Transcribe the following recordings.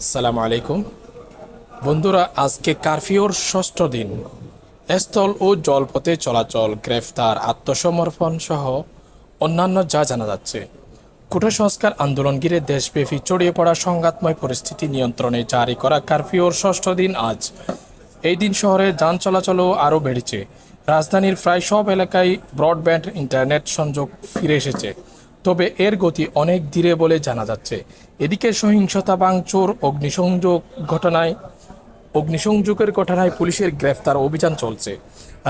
আসসালামু আলাইকুম। বন্ধুরা, আজকে কারফিউর ষষ্ঠ দিন। স্থল ও জলপথে চলাচল, গ্রেফতার, আত্মসমর্পণ সহ অন্যান্য যা জানা যাচ্ছে। কুঠা সংস্কার আন্দোলন ঘিরে দেশব্যাপী ছড়িয়ে পড়া সংঘাতময় পরিস্থিতি নিয়ন্ত্রণে জারি করা কারফিউর ষষ্ঠ দিন আজ। এই দিন শহরে যান চলাচলও আরও বেড়েছে। রাজধানীর প্রায় সব এলাকায় ব্রডব্যান্ড, ইন্টারনেট সংযোগ ফিরে এসেছে। তবে এর গতি অনেক ধীরে বলে জানা যাচ্ছে। এদিকে সহিংসতা বাংচোর অগ্নিসংযোগ ঘটনায় অগ্নিসংযোগের ঘটনায় পুলিশের গ্রেফতার অভিযান চলছে।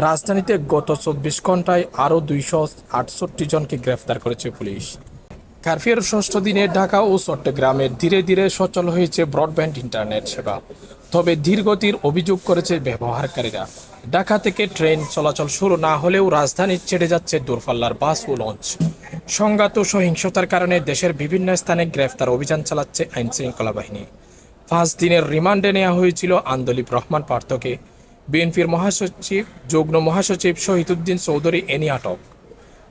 রাজধানীতে গত চব্বিশ ঘন্টায় আরও দুইশো আটষট্টি জনকে গ্রেফতার করেছে পুলিশ। কারফিউর ষষ্ঠ দিনে ঢাকা ও চট্টগ্রামে ধীরে ধীরে সচল হয়েছে ব্রডব্যান্ড ইন্টারনেট সেবা। তবে ধীরগতির অভিযোগ করেছে ব্যবহারকারীরা। ঢাকা থেকে ট্রেন চলাচল শুরু না হলেও রাজধানী ছেড়ে যাচ্ছে দূরপাল্লার বাস ও লঞ্চ। সংঘাত ও সহিংসতার কারণে দেশের বিভিন্ন স্থানে গ্রেফতার অভিযান চালাচ্ছে আইন শৃঙ্খলা বাহিনী। পাঁচ দিনের রিমান্ডে নেওয়া হয়েছিল আন্দোলিপ রহমান পার্থকে। বিএনপির মহাসচিব, যুগ্ম মহাসচিব শহীদুদ্দিন চৌধুরী এনি আটক।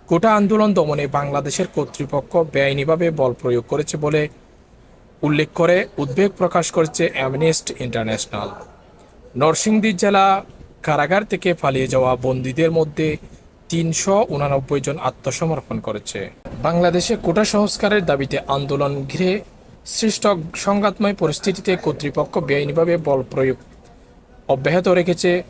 কোটা আন্দোলন দমনে বাংলাদেশের কর্তৃপক্ষ বেআইনিভাবে বল প্রয়োগ করেছে বলে উল্লেখ করে উদ্বেগ প্রকাশ করেছে অ্যামনেস্ট ইন্টারন্যাশনাল। নরসিংদী জেলা কারাগার থেকে পালিয়ে যাওয়া বন্দীদের মধ্যে তিনশো উনানব্বই জন আত্মসমর্পণ করেছে। বাংলাদেশে কোটা সংস্কারের দাবিতে আন্দোলন ঘিরে সৃষ্ট সংঘাতময় পরিস্থিতিতে কর্তৃপক্ষ বেআইনিভাবে বল প্রয়োগ অব্যাহত রেখেছে।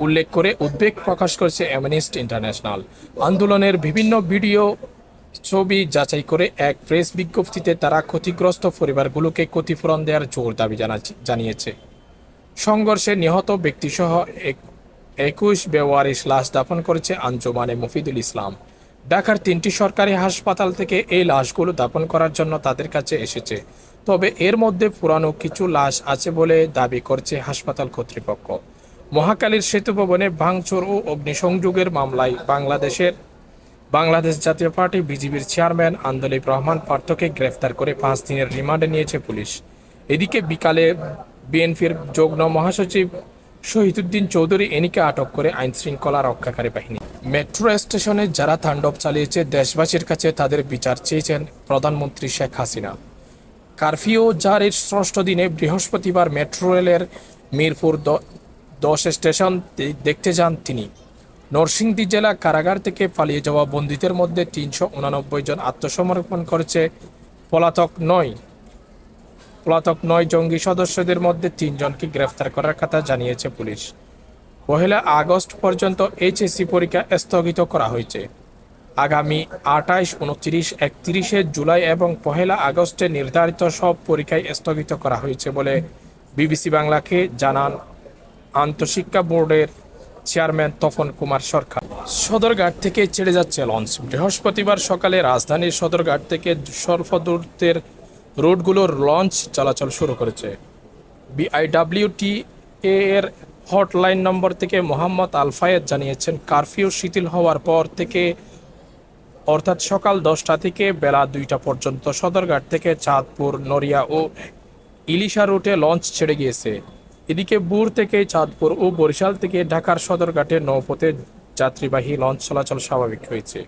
উল্লেখ করে উদ্বেগ প্রকাশ করেছে অ্যামনেস্ট ইন্টারন্যাশনাল আন্দোলনের বিভিন্ন ভিডিও, ছবি যাচাই করে এক প্রেস বিজ্ঞপ্তিতে তারা ক্ষতিগ্রস্ত পরিবারগুলোকে ক্ষতিপূরণ দেওয়ার জোর দাবি জানা- জানিয়েছে। সংঘর্ষে নিহত ব্যক্তিসহ এক একুশ বেওয়ারিশ লাশ দাফন করেছে আঞ্জুমানে মফিদুল ইসলাম। ঢাকার তিনটি সরকারি হাসপাতাল থেকে এই লাশগুলো দাফন করার জন্য তাদের কাছে এসেছে। তবে এর মধ্যে পুরানো কিছু লাশ আছে বলে দাবি করছে হাসপাতাল কর্তৃপক্ষ। মহাকালীর সেতু ভবনে ভাঙচুর ও অগ্নিসংযোগের মামলায় বাংলাদেশের বাংলাদেশ জাতীয় পার্টি বিজিবির চেয়ারম্যান আন্দোলিপ রহমান পার্থকে গ্রেফতার করে পাঁচ দিনের রিমান্ডে নিয়েছে পুলিশ। এদিকে বিকালে বিএনপির যুগ্ম মহাসচিব শহীদুদ্দিন চৌধুরী এনিকে আটক করে আইন শৃঙ্খলা রক্ষাকারী বাহিনী। মেট্রো স্টেশনে যারা তাণ্ডব চালিয়েছে, দেশবাসীর কাছে তাদের বিচার চেয়েছেন প্রধানমন্ত্রী শেখ হাসিনা। কারফিউ জারির ষষ্ঠ দিনে বৃহস্পতিবার মেট্রো রেলের মিরপুর দশ স্টেশন দেখতে যান তিনি। নরসিংদী জেলা কারাগার থেকে পালিয়ে যাওয়া বন্দীদের মধ্যে তিনশো জন আত্মসমর্পণ করেছে পলাতক নয়। পলাতক নয় জঙ্গি সদস্যদের মধ্যে তিনজনকে গ্রেফতার করার কথা জানিয়েছে পুলিশ। পহেলা আগস্ট পর্যন্ত এইচএসসি পরীক্ষা স্থগিত করা হয়েছে। আগামী আঠাইশ উনত্রিশ, একত্রিশে জুলাই এবং পহেলা আগস্টে নির্ধারিত সব পরীক্ষায় স্থগিত করা হয়েছে বলে বিবিসি বাংলাকে জানান আন্তঃশিক্ষা বোর্ডের চেয়ারম্যান তপন কুমার সরকার। সদরঘাট থেকে ছেড়ে যাচ্ছে লঞ্চ। বৃহস্পতিবার সকালে রাজধানীর সদরঘাট থেকে স্বল্প দূরত্বের রুটগুলোর লঞ্চ চলাচল শুরু করেছে। বিআইডব্লিউটি এর হটলাইন নম্বর থেকে মোহাম্মদ আলফায়েদ জানিয়েছেন, কারফিউ শিথিল হওয়ার পর থেকে, অর্থাৎ সকাল দশটা থেকে বেলা দুইটা পর্যন্ত সদরঘাট থেকে চাঁদপুর, নড়িয়া ও ইলিশা রুটে লঞ্চ ছেড়ে গিয়েছে। এদিকে বুর থেকে চাঁদপুর ও বরিশাল থেকে ঢাকার সদরঘাটে নৌপথে যাত্রীবাহী লঞ্চ চলাচল স্বাভাবিক হয়েছে।